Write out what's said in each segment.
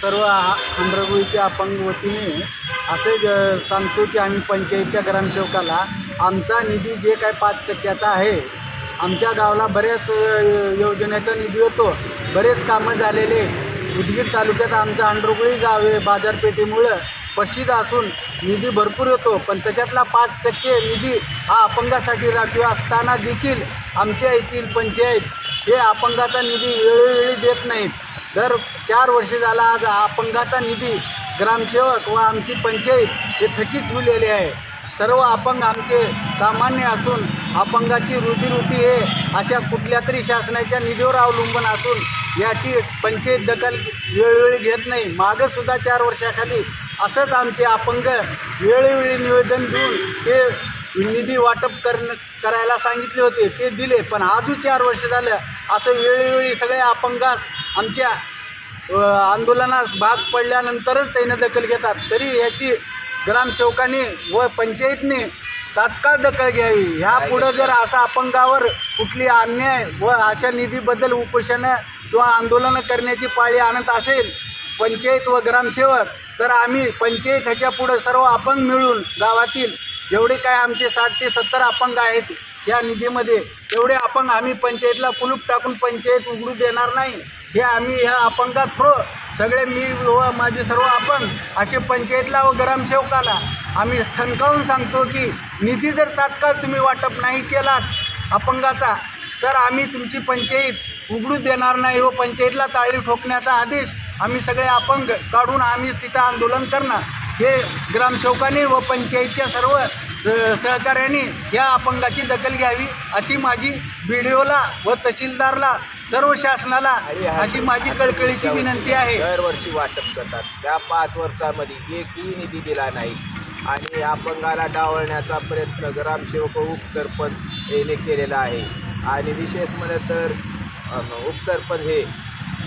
सर्व आंध्रगुळीच्या अपंग वतीने असे ज- सांगतो की आम्ही पंचायतच्या ग्रामसेवकाला आमचा निधी जे काय पाच टक्क्याचा आहे आमच्या गावाला बऱ्याच योजनेचा निधी येतो बरेच कामं झालेले उदगीर तालुक्यात आमच्या अंडरगुळी गाव आहे बाजारपेठेमुळं प्रसिद्ध असून निधी भरपूर येतो पण त्याच्यातला पाच टक्के निधी हा अपंगासाठी राखीव असताना देखील आमच्या येथील पंचायत हे अपंगाचा निधी वेळोवेळी देत नाहीत. दर चार वर्ष झाला आज अपंगाचा निधी ग्रामसेवक व आमची पंचायत हे थकीत ठेवलेले आहे. सर्व अपंग आमचे सामान्य असून अपंगाची रोजीरोटी हे अशा कुठल्या तरी शासनाच्या निधीवर अवलंबून असून याची पंचायत दखल वेळोवेळी घेत नाही. मागंसुद्धा चार वर्षाखाली असंच आमचे अपंग वेळोवेळी निवेदन देऊन ते निधी वाटप करण करायला सांगितले होते ते दिले. पण आजू चार वर्ष झालं असं वेळोवेळी सगळे अपंगास आमच्या आंदोलनास भाग पडल्यानंतरच त्याने दखल घेतात. तरी याची ग्रामसेवकाने व पंचायतने तात्काळ दखल घ्यावी. ह्या पुढं जर असा अपंगावर कुठली अन्याय व अशा निधीबद्दल उपोषणं किंवा आंदोलनं करण्याची पाळी आणत असेल पंचायत व ग्रामसेवक तर आम्ही पंचायत ह्याच्या पुढं सर्व अपंग मिळून गावातील जेवढे काय आमचे साठ ते सत्तर अपंग आहेत या निधीमध्ये तेवढे अपंग आम्ही पंचायतला कुलूप टाकून पंचायत उघडू देणार नाही. हे आम्ही ह्या अपंगा थ्रो सगळे मी व माझे सर्व आपण असे पंचायतला व ग्रामसेवकाला आम्ही ठणकावून सांगतो की निधी जर तात्काळ तुम्ही वाटप नाही केलात अपंगाचा तर आम्ही तुमची पंचायत उघडू देणार नाही व पंचायतला ताळी ठोकण्याचा आदेश आम्ही सगळे अपंग काढून आम्ही तिथं आंदोलन करणार. हे ग्रामसेवकाने व पंचायतच्या सर्व अ, सहकार्याने या अपंगाची दखल घ्यावी अशी माझी बी डी ओला व तहसीलदारला सर्व शासनाला अशी माझी कळकळीची विनंती आहे. दरवर्षी वाटप करतात. त्या पाच वर्षामध्ये एकही निधी दिला नाही. आणि अपंगाला डावळण्याचा प्रयत्न ग्रामसेवक उपसरपंच याने केलेला आहे. आणि विशेष म्हणत तर उपसरपंच हे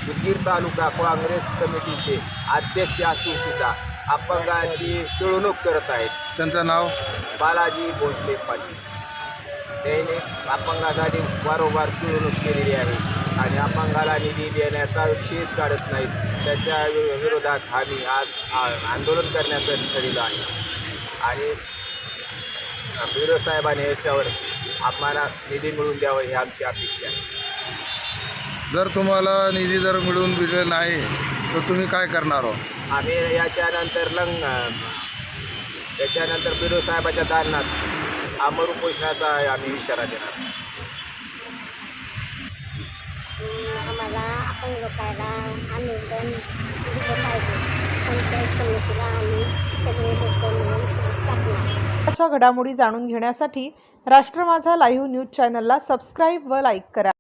उदगीर तालुका काँग्रेस कमिटीचे अध्यक्ष असून सुद्धा. अपंगाची पिळवणूक करत आहेत. त्यांचं नाव? बालाजी भोसले पाटील. त्याने अपंगासाठी वारंवार पिळवणूक केलेली आहे. आणि अपंगाला निधी देण्याचा विषयच काढत नाहीत. त्याच्या वि- विरोधात आम्ही आज आ- आंदोलन करण्याचं ठरलेलं आहे. आणि बिडो साहेबांनी याच्यावर आम्हाला निधी मिळवून द्यावं ही आमची अपेक्षा आहे. जर तुम्हाला निधी जर मिळून दिले नाही तर तुम्ही काय करणार हो आम्ही याच्यानंतर लंग त्याच्यानंतर बिडो साहेबाच्या दालनात अमर उपोषणाचा आम्ही इशारा देणार. आम्हाला आपण लोकायला आंदोलन दिलं पाहिजे. पंचायत समितीला आम्ही सगळे लोक मिळून टाकणार. घडामोडी जाणून घेण्यासाठी राष्ट्र माझा लाईव्ह न्यूज चॅनलला सबस्क्राईब व लाईक करा.